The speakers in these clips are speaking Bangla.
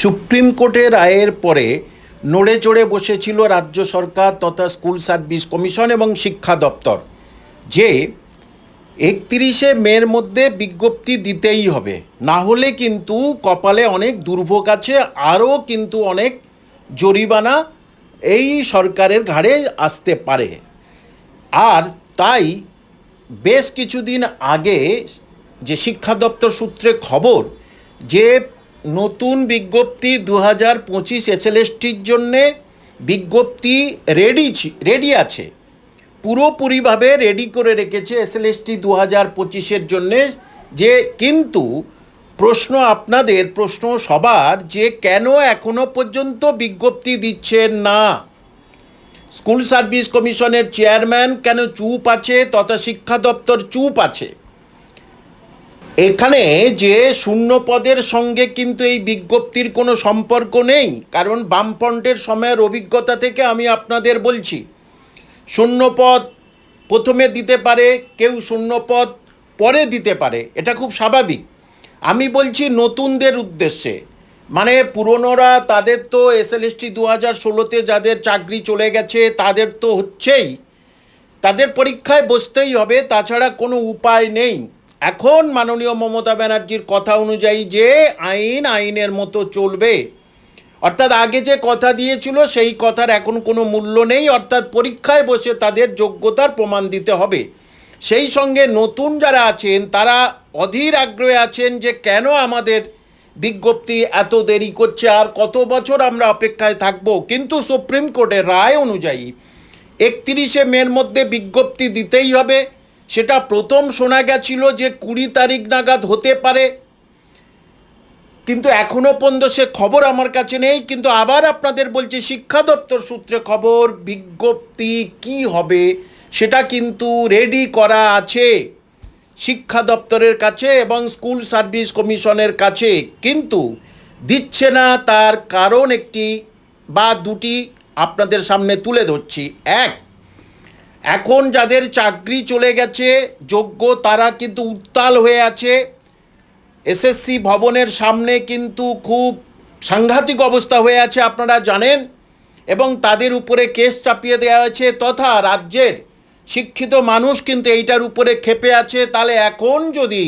সুপ্রিম কোর্টের রায়ের পরে নড়ে চড়ে বসেছিল রাজ্য সরকার তথা স্কুল সার্ভিস কমিশন এবং শিক্ষা দপ্তর, যে একত্রিশে মের মধ্যে বিজ্ঞপ্তি দিতেই হবে। না হলে কিন্তু কপালে অনেক দুর্ভোগ আছে, আরও কিন্তু অনেক জরিমানা এই সরকারের ঘাড়ে আসতে পারে। আর তাই বেশ কিছুদিন আগে যে শিক্ষা দপ্তর সূত্রে খবর, যে নতুন বিজ্ঞপ্তি দু হাজার পঁচিশ এসএলএসটির জন্যে বিজ্ঞপ্তি রেডি রেডি আছে। পুরোপুরিভাবে রেডি করে রেখেছে এসএলএসটি দু হাজার পঁচিশের জন্যে যে কিন্তু প্রশ্ন আপনাদের, প্রশ্ন সবার যে কেন এখনও পর্যন্ত বিজ্ঞপ্তি দিচ্ছেন না? স্কুল সার্ভিস কমিশনের চেয়ারম্যান কেন চুপ আছে? তথা শিক্ষা দপ্তর চুপ আছে? এখানে যে শূন্য পদের সঙ্গে কিন্তু এই বিজ্ঞপ্তির কোনো সম্পর্ক নেই, কারণ বামফ্রন্টের সময়ের অভিজ্ঞতা থেকে আমি আপনাদের বলছি। শূন্য পদ প্রথমে দিতে পারে, কেউ শূন্য পদ পরে দিতে পারে, এটা খুব স্বাভাবিক। আমি বলছি নতুনদের উদ্দেশ্যে মানে পুরনোরা তাদের তো এসএলএসটি দু হাজার ষোলোতে যাদের চাকরি চলে গেছে, তাদের তো হচ্ছেই। তাদের পরীক্ষায় বসতেই হবে, তাছাড়া কোনো উপায় নেই। এখন মাননীয় মমতা ব্যানার্জির কথা অনুযায়ী যে আইন, আইনের মতো চলবে। অর্থাৎ আগে যে কথা দিয়েছিল, সেই কথার এখন কোনো মূল্য নেই। অর্থাৎ পরীক্ষায় বসে তাদের যোগ্যতার প্রমাণ দিতে হবে। সেই সঙ্গে নতুন যারা আছেন, তারা অধীর আগ্রহে আছেন যে কেন আমাদের বিজ্ঞপ্তি এত দেরি করছে, আর কত বছর আমরা অপেক্ষায় থাকব। কিন্তু সুপ্রিম কোর্টের রায় অনুযায়ী একত্রিশে মের মধ্যে বিজ্ঞপ্তি দিতেই হবে। সেটা প্রথম শোনা গেছিল যে কুড়ি তারিখ নাগাদ হতে পারে। কিন্তু এখনও পর্যন্ত সে খবর আমার কাছে নেই, কিন্তু আবার আপনাদের বলছি, শিক্ষা দপ্তর সূত্রে খবর, বিজ্ঞপ্তি কি হবে সেটা কিন্তু রেডি করা আছে শিক্ষা দপ্তরের কাছে এবং স্কুল সার্ভিস কমিশনের কাছে। কিন্তু দিচ্ছে না, তার কারণ একটি বা দুটি আপনাদের সামনে তুলে ধরছি। এক এখন যাদের চাকরি চলে গেছে, যোগ্য তারা কিন্তু উত্তাল হয়ে আছে। এসএসসি ভবনের সামনে কিন্তু খুব সাংঘাতিক অবস্থা হয়ে আছে, আপনারা জানেন। এবং তাদের উপরে কেস চাপিয়ে দেওয়া হয়েছে তথা রাজ্যের শিক্ষিত মানুষ কিন্তু এইটার উপরে ক্ষেপে আছে। তাহলে এখন যদি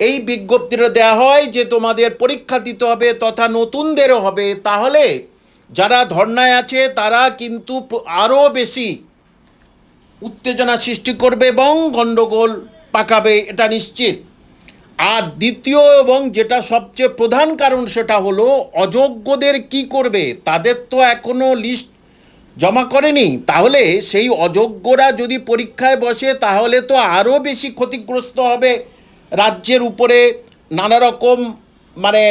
এই বিজ্ঞপ্তিটা দেওয়া হয় যে তোমাদের পরীক্ষা দিতে হবে তথা নতুনদেরও হবে, তাহলে যারা ধর্নায় আছে তারা কিন্তু আরও বেশি উত্তেজনা সৃষ্টি করবে এবং গণ্ডগোল পাকাবে, এটা নিশ্চিত। আর দ্বিতীয় এবং যেটা সবচেয়ে প্রধান কারণ সেটা হলো, অযোগ্যদের কি করবে, তাদের তো এখনও লিস্ট জমা করেনি। তাহলে সেই অযোগ্যরা যদি পরীক্ষায় বসে, তাহলে তো আরও বেশি ক্ষতিগ্রস্ত হবে রাজ্যের উপরে। নানা রকম মানে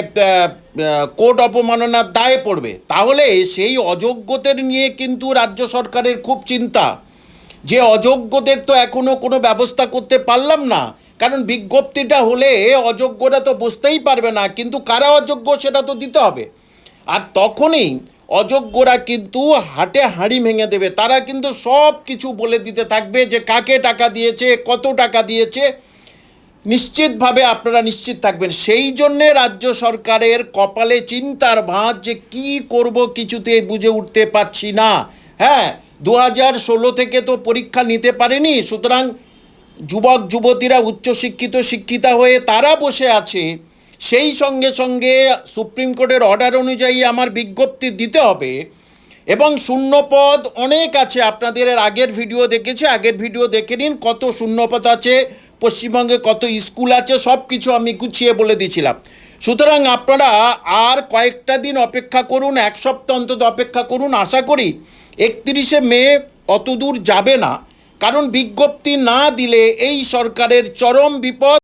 কোর্ট অপমাননার দায়ে পড়বে। তাহলে সেই অযোগ্যদের নিয়ে কিন্তু রাজ্য সরকারের খুব চিন্তা। যে অযোগ্যদের তো এখনও কোনো ব্যবস্থা করতে পারলাম না। কারণ বিজ্ঞপ্তিটা হলে অযোগ্যরা তো বুঝতেই পারবে না, কিন্তু কারা অযোগ্য সেটা তো দিতে হবে। আর তখনই অযোগ্যরা কিন্তু হাটে হাঁড়ি ভেঙে দেবে। তারা কিন্তু সব কিছু বলে দিতে থাকবে যে কাকে টাকা দিয়েছে, কত টাকা দিয়েছে। নিশ্চিতভাবে আপনারা নিশ্চিত থাকবেন। সেই জন্যে রাজ্য সরকারের কপালে চিন্তার ভাঁজ যে কি করব কিছুতে বুঝে উঠতে পারছি না। হ্যাঁ দু হাজার ষোলো থেকে তো পরীক্ষা নিতে পারেনি, সুতরাং যুবক, যুবতীরা, উচ্চশিক্ষিত, শিক্ষিতা হয়ে তারা বসে আছে, সেই সঙ্গে সঙ্গে সুপ্রিম কোর্টের অর্ডার অনুযায়ী আমার বিজ্ঞপ্তি দিতে হবে। এবং শূন্যপদ অনেক আছে, আপনাদের আগের ভিডিও দেখেছে, আগের ভিডিও দেখে নিন, কত শূন্যপদ আছে, পশ্চিমবঙ্গে কত স্কুল আছে সব কিছু আমি গুছিয়ে বলে দিয়েছিলাম। সুতরাং আপনারা আর কয়েকটা দিন অপেক্ষা করুন, এক সপ্তাহ অন্তত অপেক্ষা করুন। আশা করি একত্রিশে মে অতদূর যাবে না। কারণ বিজ্ঞপ্তি না দিলে এই সরকারের চরম বিপদ